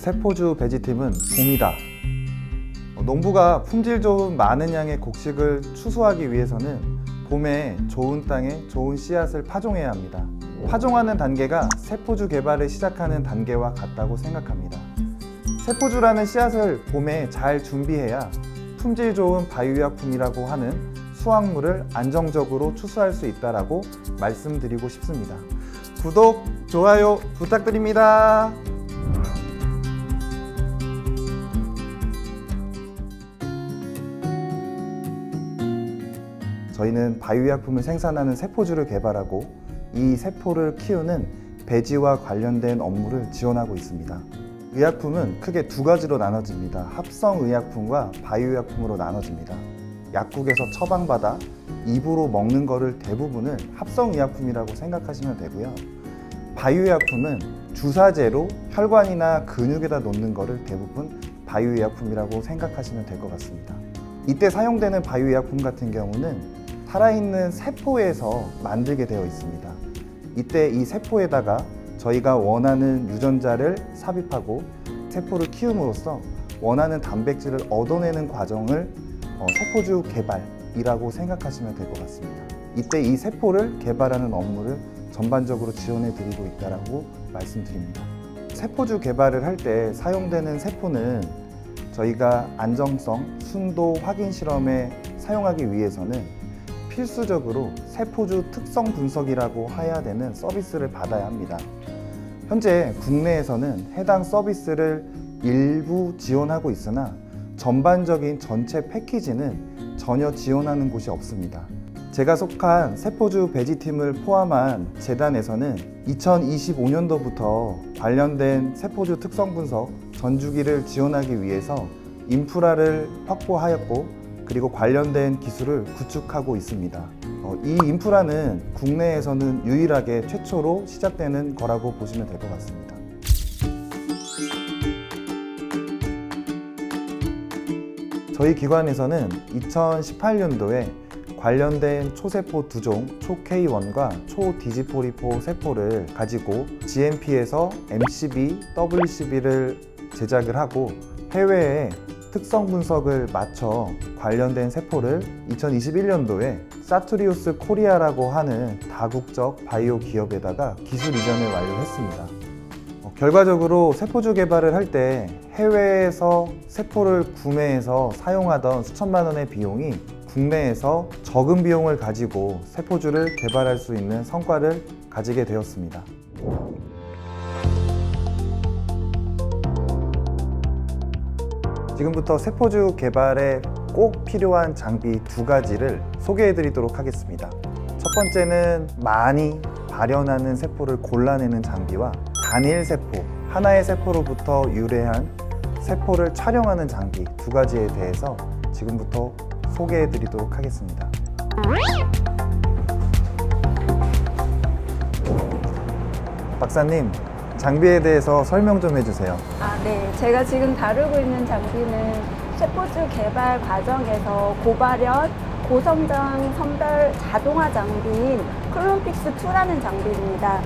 세포주 배지팀은 봄이다. 어, 농부가 품질 좋은 많은 양의 곡식을 추수하기 위해서는 봄에 좋은 땅에 좋은 씨앗을 파종해야 합니다. 파종하는 단계가 세포주 개발을 시작하는 단계와 같다고 생각합니다. 세포주라는 씨앗을 봄에 잘 준비해야 품질 좋은 바이오약품이라고 하는 수확물을 안정적으로 추수할 수 있다라고 말씀드리고 싶습니다. 구독, 좋아요 부탁드립니다. 저희는 바이오약품을 생산하는 세포주를 개발하고 이 세포를 키우는 배지와 관련된 업무를 지원하고 있습니다. 의약품은 크게 두 가지로 나눠집니다. 합성 의약품과 바이오약품으로 나눠집니다. 약국에서 처방받아 입으로 먹는 거를 대부분을 합성 의약품이라고 생각하시면 되고요. 바이오약품은 주사제로 혈관이나 근육에다 놓는 거를 대부분 바이오약품이라고 생각하시면 될 것 같습니다. 이때 사용되는 바이오약품 같은 경우는 살아있는 세포에서 만들게 되어 있습니다. 이때 이 세포에다가 저희가 원하는 유전자를 삽입하고 세포를 키움으로써 원하는 단백질을 얻어내는 과정을 어, 세포주 개발이라고 생각하시면 될 것 같습니다. 이때 이 세포를 개발하는 업무를 전반적으로 지원해 드리고 있다라고 말씀드립니다. 세포주 개발을 할 때 사용되는 세포는 저희가 안정성, 순도 확인 실험에 사용하기 위해서는 필수적으로 세포주 특성 분석이라고 해야 되는 서비스를 받아야 합니다. 현재 국내에서는 해당 서비스를 일부 지원하고 있으나 전반적인 전체 패키지는 전혀 지원하는 곳이 없습니다. 제가 속한 세포주 배지팀을 포함한 재단에서는 2025년도부터 관련된 세포주 특성 분석 전주기를 지원하기 위해서 인프라를 확보하였고 그리고 관련된 기술을 구축하고 있습니다. 어, 이 인프라는 국내에서는 유일하게 최초로 시작되는 거라고 보시면 될 것 같습니다. 저희 기관에서는 2018년도에 관련된 초세포 두 종, 초-K1과 초-디지포리포 세포를 가지고 GMP에서 MCB, WCB를 제작을 하고 해외에 특성 분석을 마쳐 관련된 세포를 2021년도에 사투리우스 코리아라고 하는 다국적 바이오 기업에다가 기술 이전을 완료했습니다. 어, 결과적으로 세포주 개발을 할 때 해외에서 세포를 구매해서 사용하던 수천만 원의 비용이 국내에서 적은 비용을 가지고 세포주를 개발할 수 있는 성과를 가지게 되었습니다. 지금부터 세포주 개발에 꼭 필요한 장비 두 가지를 소개해 드리도록 하겠습니다. 첫 번째는 많이 발현하는 세포를 골라내는 장비와 단일 세포, 하나의 세포로부터 유래한 세포를 촬영하는 장비 두 가지에 대해서 지금부터 소개해 드리도록 하겠습니다. 박사님, 장비에 대해서 설명 좀 해주세요. 아, 네. 제가 지금 다루고 있는 장비는 세포주 개발 과정에서 고발현, 고성장 선별 자동화 장비인 클론픽스2라는 장비입니다.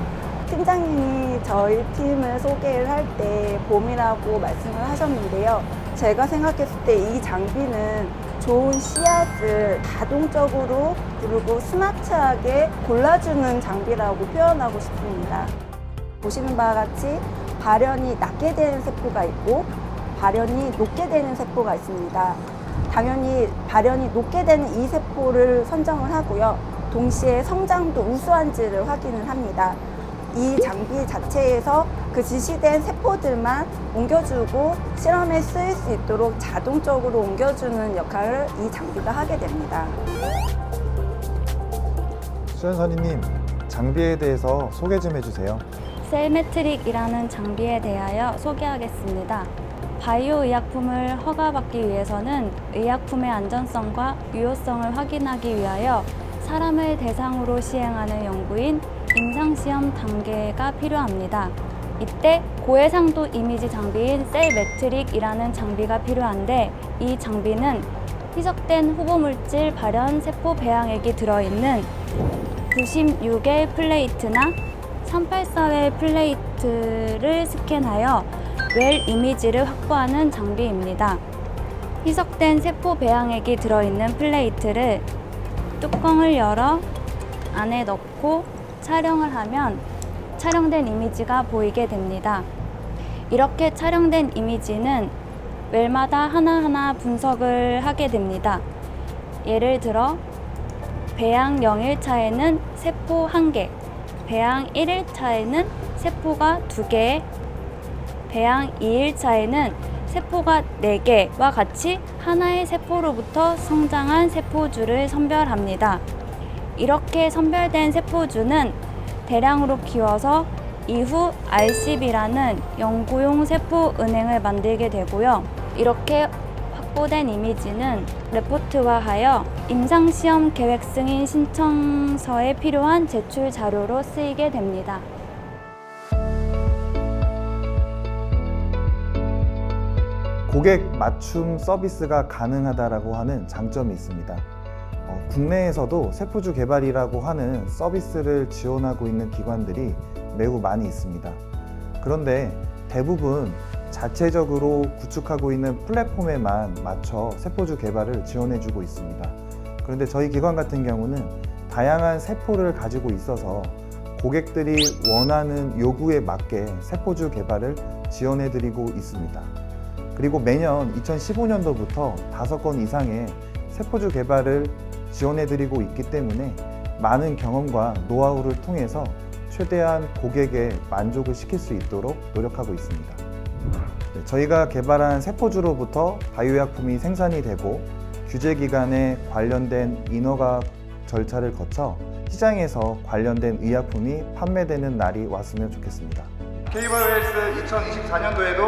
팀장님이 저희 팀을 소개를 할 때 봄이라고 말씀을 하셨는데요. 제가 생각했을 때 이 장비는 좋은 씨앗을 자동적으로 그리고 스마트하게 골라주는 장비라고 표현하고 싶습니다. 보시는 바와 같이 발현이 낮게 되는 세포가 있고 발현이 높게 되는 세포가 있습니다. 당연히 발현이 높게 되는 이 세포를 선정을 하고요. 동시에 성장도 우수한지를 확인을 합니다. 이 장비 자체에서 그 지시된 세포들만 옮겨주고 실험에 쓰일 수 있도록 자동적으로 옮겨주는 역할을 이 장비가 하게 됩니다. 수현 선임님, 장비에 대해서 소개 좀 해주세요. 셀메트릭이라는 장비에 대하여 소개하겠습니다. 바이오 의약품을 허가받기 위해서는 의약품의 안전성과 유효성을 확인하기 위하여 사람을 대상으로 시행하는 연구인 임상시험 단계가 필요합니다. 이때 고해상도 이미지 장비인 셀메트릭이라는 장비가 필요한데 이 장비는 희석된 후보물질 발현 세포 배양액이 들어있는 96의 플레이트나 384의 플레이트를 스캔하여 웰 이미지를 확보하는 장비입니다. 희석된 세포 배양액이 들어있는 플레이트를 뚜껑을 열어 안에 넣고 촬영을 하면 촬영된 이미지가 보이게 됩니다. 이렇게 촬영된 이미지는 웰마다 하나하나 분석을 하게 됩니다. 예를 들어 배양 0일차에는 세포 1개, 배양 1일차에는 세포가 2개, 배양 2일차에는 세포가 4개와 같이 하나의 세포로부터 성장한 세포주를 선별합니다. 이렇게 선별된 세포주는 대량으로 키워서 이후 RCB라는 연구용 세포 은행을 만들게 되고요. 이렇게 확보된 이미지는 레포트화하여 임상시험 계획 승인 신청서에 필요한 제출 자료로 쓰이게 됩니다. 고객 맞춤 서비스가 가능하다라고 하는 장점이 있습니다. 어, 국내에서도 세포주 개발이라고 하는 서비스를 지원하고 있는 기관들이 매우 많이 있습니다. 그런데 대부분 자체적으로 구축하고 있는 플랫폼에만 맞춰 세포주 개발을 지원해주고 있습니다. 그런데 저희 기관 같은 경우는 다양한 세포를 가지고 있어서 고객들이 원하는 요구에 맞게 세포주 개발을 지원해드리고 있습니다. 그리고 매년 2015년도부터 다섯 건 이상의 세포주 개발을 지원해드리고 있기 때문에 많은 경험과 노하우를 통해서 최대한 고객의 만족을 시킬 수 있도록 노력하고 있습니다. 네, 저희가 개발한 세포주로부터 바이오약품이 생산이 되고 규제기관에 관련된 인허가 절차를 거쳐 시장에서 관련된 의약품이 판매되는 날이 왔으면 좋겠습니다. K바이오헬스 2024년도에도